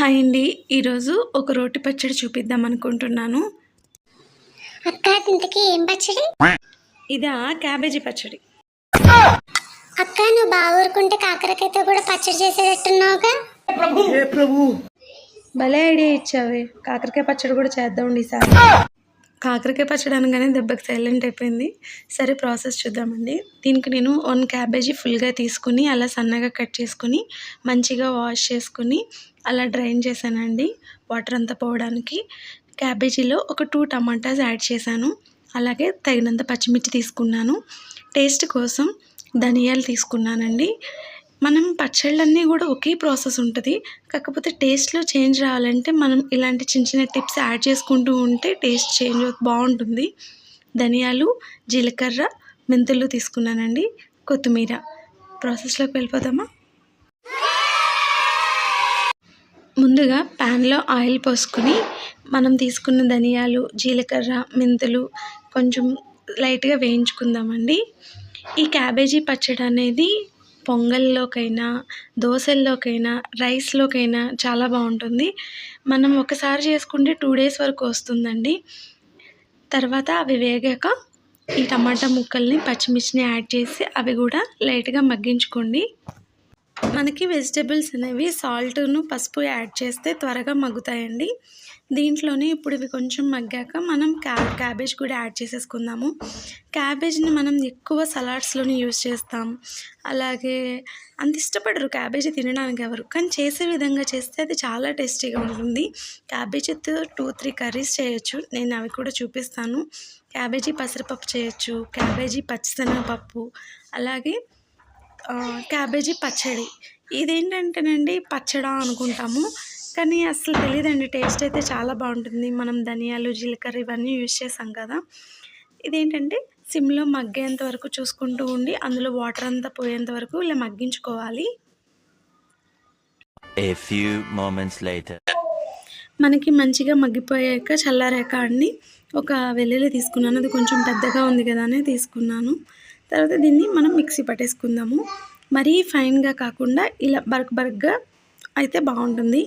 Hi అండి. ఈరోజు ఒక రోటి పచ్చడి చూపిద్దాం అనుకుంటున్నాను. అక్క ఇంతకీ ఏం పచ్చడి? ఇదా క్యాబేజీ పచ్చడి. అక్క నువ్వు బాగా ఊరుకుంటే కాకరకాయతో కూడా పచ్చడి చేసేటట్టున్నావుగా? భలే ఐడియా ఇచ్చావే. కాకరకాయ పచ్చడి కూడా చేద్దామండి ఈసారి. కాకరకాయ పచ్చడి అనగానే దెబ్బకి సైలెంట్ అయిపోయింది. సరే ప్రాసెస్ చూద్దామండి. దీనికి నేను వన్ క్యాబేజీ ఫుల్గా తీసుకుని అలా సన్నగా కట్ చేసుకుని మంచిగా వాష్ చేసుకుని అలా డ్రైన్ చేశానండి వాటర్ అంతా పోవడానికి. క్యాబేజీలో ఒక టూ టమాటాస్ యాడ్ చేశాను. అలాగే తగినంత పచ్చిమిర్చి తీసుకున్నాను. టేస్ట్ కోసం ధనియాలు తీసుకున్నానండి. మనం పచ్చళ్ళన్నీ కూడా ఒకే ప్రాసెస్ ఉంటుంది. కాకపోతే టేస్ట్లో చేంజ్ రావాలంటే మనం ఇలాంటి చిన్న చిన్న టిప్స్ యాడ్ చేసుకుంటూ ఉంటే టేస్ట్ చేంజ్ బాగుంటుంది. ధనియాలు జీలకర్ర మెంతులు తీసుకున్నానండి. కొత్తిమీర. ప్రాసెస్లోకి వెళ్ళిపోదామా? ముందుగా ప్యాన్లో ఆయిల్ పోసుకుని మనం తీసుకున్న ధనియాలు జీలకర్ర మెంతులు కొంచెం లైట్గా వేయించుకుందామండి. ఈ క్యాబేజీ పచ్చడి అనేది పొంగల్లోకైనా దోశల్లోకైనా రైస్లోకైనా చాలా బాగుంటుంది. మనం ఒకసారి చేసుకుంటే టూ డేస్ వరకు వస్తుందండి. తర్వాత అవి వేగాక ఈ టమాటా ముక్కల్ని పచ్చిమిర్చిని యాడ్ చేసి అవి కూడా లైట్గా మగ్గించుకోండి. మనకి వెజిటేబుల్స్ అనేవి సాల్ట్ను పసుపు యాడ్ చేస్తే త్వరగా మగ్గుతాయండి. దీంట్లోనే ఇప్పుడు ఇవి కొంచెం మగ్గాక మనం క్యా క్యాబేజ్ కూడా యాడ్ చేసేసుకుందాము. క్యాబేజ్ని మనం ఎక్కువ సలాడ్స్లోని యూస్ చేస్తాం. అలాగే అంత ఇష్టపడరు క్యాబేజీ తినడానికి ఎవరు. కానీ చేసే విధంగా చేస్తే అది చాలా టేస్టీగా ఉంటుంది. క్యాబేజీతో టూ త్రీ కర్రీస్ చేయొచ్చు. నేను అవి కూడా చూపిస్తాను. క్యాబేజీ పెసరపప్పు చేయొచ్చు. క్యాబేజీ పచ్చిశనగపప్పు. అలాగే క్యాబేజీ పచ్చడి. ఇదేంటంటేనండి పచ్చడా అనుకుంటాము. కానీ అసలు తెలియదండి టేస్ట్ అయితే చాలా బాగుంటుంది. మనం ధనియాలు జీలకర్ర ఇవన్నీ యూజ్ చేసాం కదా. ఇదేంటంటే సిమ్లో మగ్గేంత వరకు చూసుకుంటూ ఉండి అందులో వాటర్ అంతా పోయేంత వరకు ఇలా మగ్గించుకోవాలి. మనకి మంచిగా మగ్గిపోయాక చల్లారాక అండి. ఒక వెల్లుల్లి తీసుకున్నాను. అది కొంచెం పెద్దగా ఉంది కదా అని తీసుకున్నాను. తర్వాత దీన్ని మనం మిక్సీ పట్టేసుకుందాము. మరీ ఫైన్గా కాకుండా ఇలా బరక్ బరక్గా అయితే బాగుంటుంది.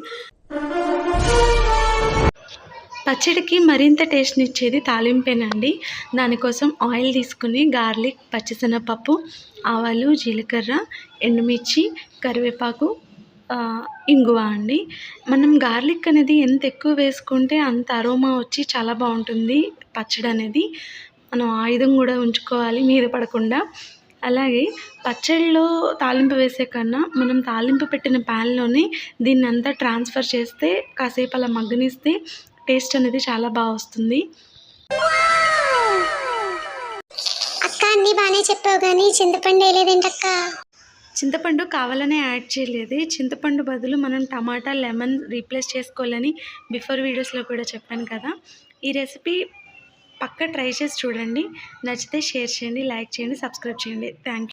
పచ్చడికి మరింత టేస్ట్ని ఇచ్చేది తాలింపేనండి. దానికోసం ఆయిల్ తీసుకుని గార్లిక్ పచ్చిశనగపప్పు ఆవాలు జీలకర్ర ఎండుమిర్చి కరివేపాకు ఇంగువ అండి. మనం గార్లిక్ అనేది ఎంత ఎక్కువ వేసుకుంటే అంత అరోమా వచ్చి చాలా బాగుంటుంది పచ్చడి అనేది మనం ఆయుధం కూడా ఉంచుకోవాలి మీద పడకుండా. అలాగే పచ్చడిలో తాలింపు వేసే కన్నా మనం తాలింపు పెట్టిన ప్యాన్లోనే దీన్ని అంతా ట్రాన్స్ఫర్ చేస్తే కాసేపు అలా మగ్గనిస్తే టేస్ట్ అనేది చాలా బాగా వస్తుంది. అక్క అన్ని బాగానే చెప్పావు కానీ చింతపండు వేయలేదేంటక్క? చింతపండు కావాలనే యాడ్ చేయలేదు. చింతపండు బదులు మనం టమాటా లెమన్ రీప్లేస్ చేసుకోవాలని బిఫోర్ వీడియోస్లో కూడా చెప్పాను కదా. ఈ రెసిపీ పక్క ట్రై చేసి చూడండి. నచ్చితే షేర్ చేయండి లైక్ చేయండి సబ్స్క్రైబ్ చేయండి. Thank you